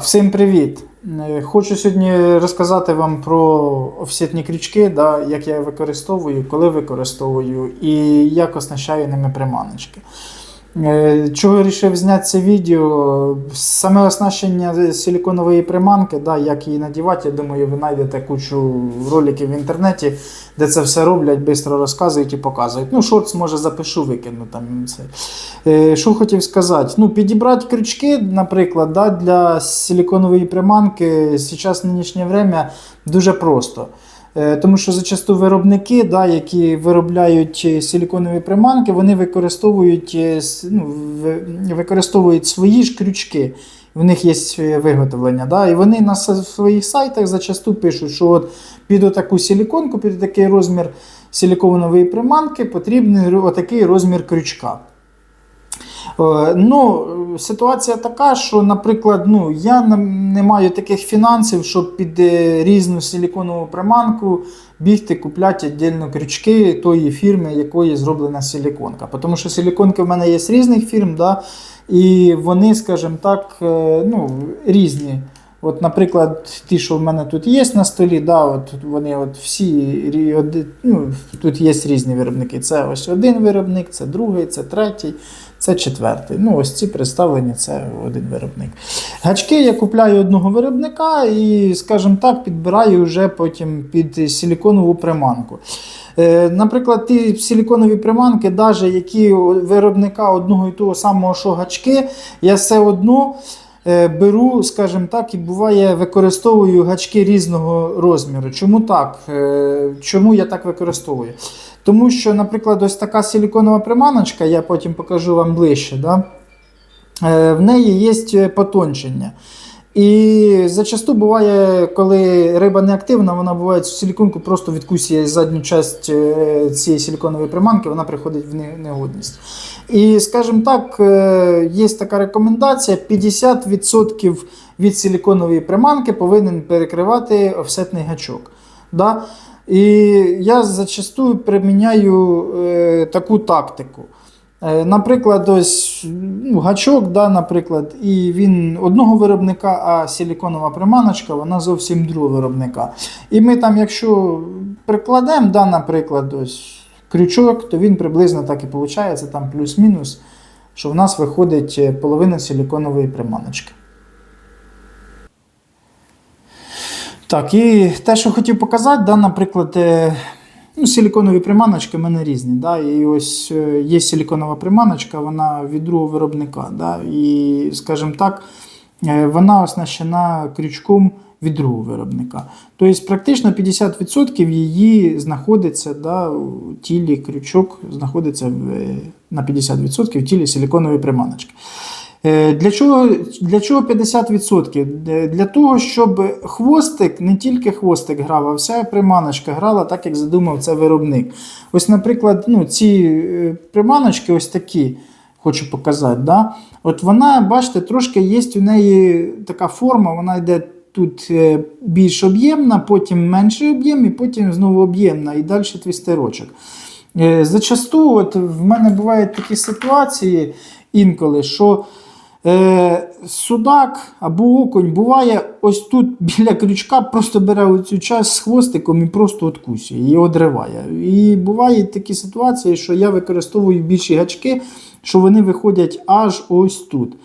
Всім привіт! Е, Хочу сьогодні розказати вам про офсетні крючки, да, як я використовую, коли використовую і як оснащаю ними приманочки. Е, Чого вирішив зняти це відео? Саме оснащення силіконової приманки, да, як її надівати, я думаю, ви знайдете кучу роликів в інтернеті, де це все роблять, швидко розказують і показують. Ну, шортс може запишу, викину там це. Е, Що хотів сказати? Ну, підібрати крючки, наприклад, да, для силіконової приманки зараз нинішнє время дуже просто. Е, Тому що зачасту виробники, да, які виробляють е, силіконові приманки, вони використовують, е, ну, використовують свої ж крючки. В них є виготовлення. Да, і вони на своїх сайтах зачасту пишуть, що от під таку силіконку, під такий розмір силіконової приманки потрібен отакий розмір крючка. Е, Ну, ситуація така, що, наприклад, ну, я не- не маю таких фінансів, щоб під е, різну силіконову приманку бігти купляти віддільно крючки тої фірми, якої зроблена силіконка. Тому що силіконки в мене є з різних фірм, да, і вони, скажімо так, е, ну, різні. От, наприклад, ті, що в мене тут є на столі, да, от вони от всі ну, тут є різні виробники. Це ось один виробник, це другий, це третій, це четвертий. Ну, ось ці представлені, це один виробник. Гачки я купляю одного виробника і, скажімо так, підбираю вже потім під силіконову приманку. Е, Наприклад, ті силіконові приманки, навіть які виробника одного і того самого що гачки, я все одно е, беру, скажімо так, і буває використовую гачки різного розміру. Чому так? Е, Чому я так використовую? Тому що, наприклад, ось така силіконова приманочка, я потім покажу вам ближче. Да? Е, В неї є потончення. І зачасту буває, коли риба не активна, вона буває цю силіконку просто відкусує задню частину цієї силіконової приманки, вона приходить в негодність. І, скажімо так, е, є така рекомендація: 50% від силіконової приманки повинен перекривати офсетний гачок. Да? І я зачастую приміняю е, таку тактику. Е, Наприклад, ось ну, гачок, да, наприклад, і він одного виробника, а силіконова приманочка, вона зовсім другого виробника. І ми там, якщо прикладемо, да, наприклад, ось крючок, то він приблизно так і виходить, там плюс-мінус, що в нас виходить е, половина силіконової приманочки. Так, і те, що хотів показати, да, наприклад, е, ну, силіконові приманочки в мене різні. Да, і ось е, є силіконова приманочка, вона від другого виробника. Да, і, скажімо так, е, вона оснащена крючком від другого виробника. Тобто, практично 50% її знаходиться да, у тілі крючок, знаходиться на 50% в тілі силіконової приманочки. Е, Для чого, для чого 50%? Е, Для того, щоб хвостик, не тільки хвостик грав, а вся приманочка грала так, як задумав це виробник. Ось, наприклад, ну, ці е, приманочки, ось такі, хочу показати. Да? От вона, бачите, трошки є у неї така форма, вона йде тут більш об'ємна, потім менший об'єм, і потім знову об'ємна, і далі твістерочок. Зачасту от в мене бувають такі ситуації інколи, що е, судак або окунь буває ось тут біля крючка, просто бере оцю часть з хвостиком і просто откусює, і одриває. І бувають такі ситуації, що я використовую більші гачки, що вони виходять аж ось тут.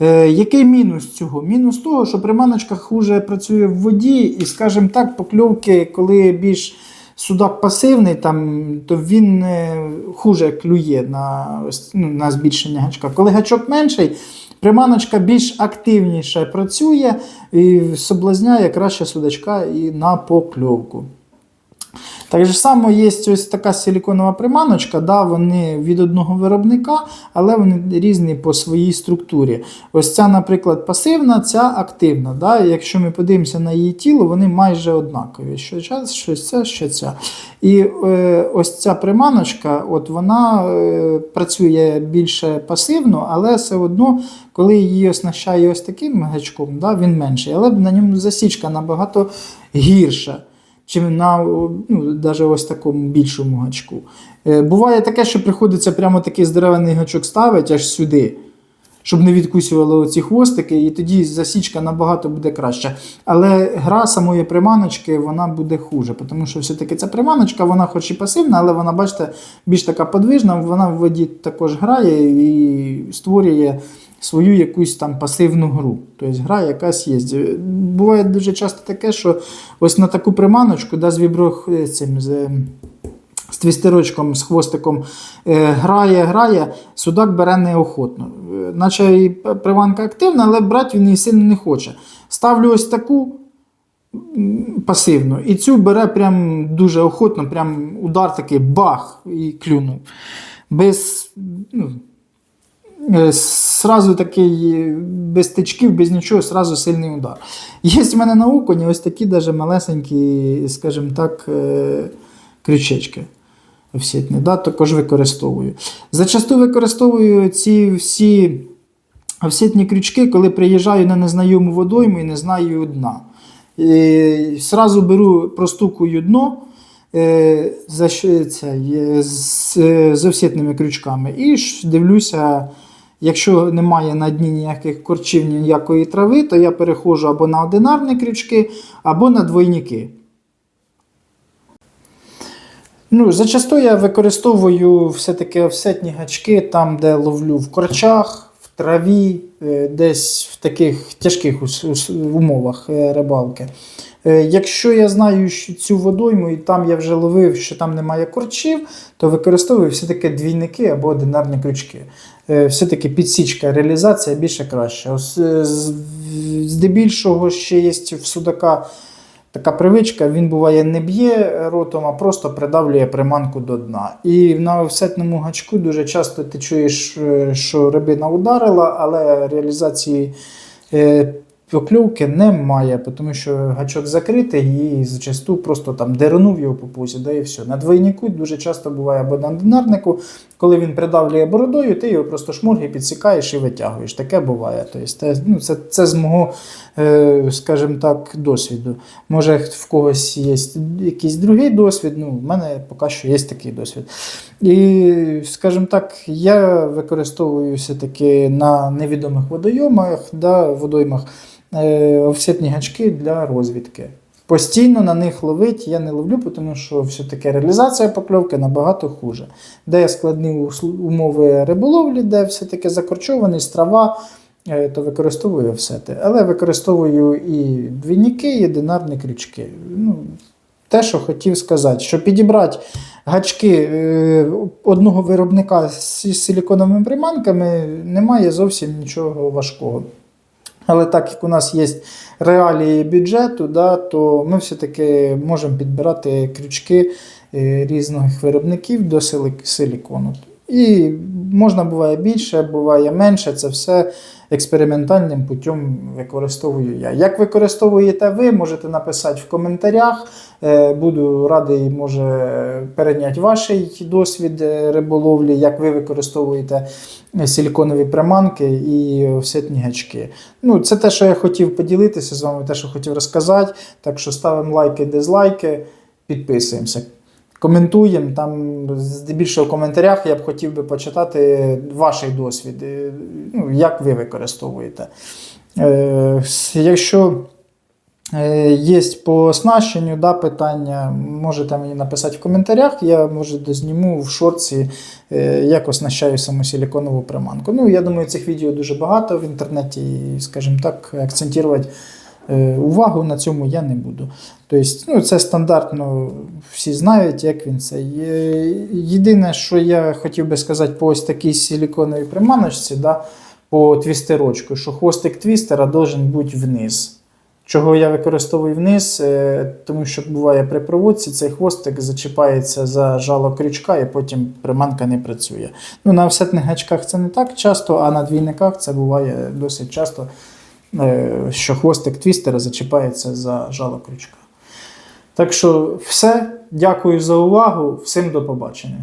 Е, який мінус цього? Мінус того, що приманочка хуже працює в воді, і, скажімо так, покльовки, коли більш судак пасивний, там, то він е, хуже клює на, ну, на збільшення гачка. Коли гачок менший, приманочка більш активніше працює і соблазняє краще судачка і на покльовку. Так же само є ось така силіконова приманочка, да, вони від одного виробника, але вони різні по своїй структурі. Ось ця, наприклад, пасивна, ця активна. Да. Якщо ми подивимося на її тіло, вони майже однакові. Що ця, що ця, що ця. І е, ось ця приманочка, от вона е, працює більше пасивно, але все одно, коли її оснащає ось таким гачком, да, він менший, але на ньому засічка набагато гірша чим на ну, навіть ось такому більшому гачку. Е, буває таке, що приходиться прямо такий здоровенний гачок ставити аж сюди. щоб не відкусювали оці хвостики, і тоді засічка набагато буде краще. Але гра самої приманочки вона буде хуже, тому що все-таки ця приманочка, вона хоч і пасивна, але вона, бачите, більш така подвижна, вона в воді також грає і створює свою якусь там пасивну гру. Тобто гра якась є. Буває дуже часто таке, що ось на таку приманочку, да, з вібро цим. З, з твістерочком, з хвостиком е, грає, грає, судак бере неохотно. Е, Наче і приманка активна, але брати він її сильно не хоче. Ставлю ось таку пасивну, і цю бере прям дуже охотно, прям удар такий бах і клюнув. Без. Ну, Е, Сразу такий е, без тичків, без нічого, сразу сильний удар. Є в мене на окуні ось такі даже малесенькі, скажімо так, е, крючечки офсетні, да, також використовую. Зачасту використовую ці всі офсетні крючки, коли приїжджаю на незнайому водойму і не знаю дна. І Сразу беру, простукую дно е, за, це, з, е, з офсетними крючками і ж дивлюся. Якщо немає на дні ніяких корчів, ніякої трави, то я переходжу або на одинарні крючки, або на двойники. Ну, зачасту я використовую все-таки офсетні гачки там, де ловлю в корчах, в траві, е, десь в таких тяжких умовах е, рибалки. Е, Якщо я знаю що цю водойму і там я вже ловив, що там немає корчів, то використовую все-таки двійники або одинарні крючки. Е, Все-таки підсічка, реалізація більше краще. Ось, е, Здебільшого ще є в судака така привичка, він буває не б'є ротом, а просто придавлює приманку до дна. І на офсетному гачку дуже часто ти чуєш, що рибина ударила, але реалізації покльовки немає, тому що гачок закритий і зачасту просто там дернув його по пузі, да і все. На двойнику дуже часто буває або на динарнику, коли він придавлює бородою, ти його просто шмурги підсікаєш і витягуєш. Таке буває. Тобто, ну, це, це з мого, е, скажімо так, досвіду. Може, в когось є якийсь другий досвід, ну, в мене поки що є такий досвід. І, скажімо так, я використовую все-таки на невідомих водойомах, да, водоймах офсетні гачки для розвідки. Постійно на них ловить я не ловлю, тому що все-таки реалізація покльовки набагато хуже. Де складні умови риболовлі, де все-таки закорчованість, трава, е, то використовую офсети. Але використовую і двійники, і динарні крючки. Ну, те, що хотів сказати, що підібрати гачки е, одного виробника з силіконовими приманками немає зовсім нічого важкого. Але так як у нас є реалії бюджету, да, то ми все-таки можемо підбирати крючки е, різних виробників до силікону. І можна буває більше, буває менше. Це все експериментальним путем використовую я. Як використовуєте ви, можете написати в коментарях. Е, Буду радий, може, перейняти ваш досвід е, риболовлі, як ви використовуєте силіконові приманки і офсетні гачки. Ну, це те, що я хотів поділитися з вами, те, що хотів розказати. Так що ставимо лайки, дизлайки, підписуємося. Коментуємо там здебільшого в коментарях я б хотів би почитати ваш досвід, е, ну, як ви використовуєте. Е, якщо е, є по оснащенню да, питання, можете мені написати в коментарях, я може дозніму в шорці, е, як оснащаю саму силіконову приманку. Ну, я думаю, цих відео дуже багато в інтернеті, і, скажімо так, акцентувати увагу на цьому я не буду. Тобто, ну, це стандартно, всі знають, як він це. Єдине, що я хотів би сказати по ось такій силіконовій приманочці, да, по твістерочку, що хвостик твістера должен бути вниз. Чого я використовую вниз, Е, тому що буває при проводці цей хвостик зачіпається за жало крючка і потім приманка не працює. Ну, на офсетних гачках це не так часто, а на двійниках це буває досить часто, е, що хвостик твістера зачіпається за жало крючка. Так що все, дякую за увагу, всім до побачення.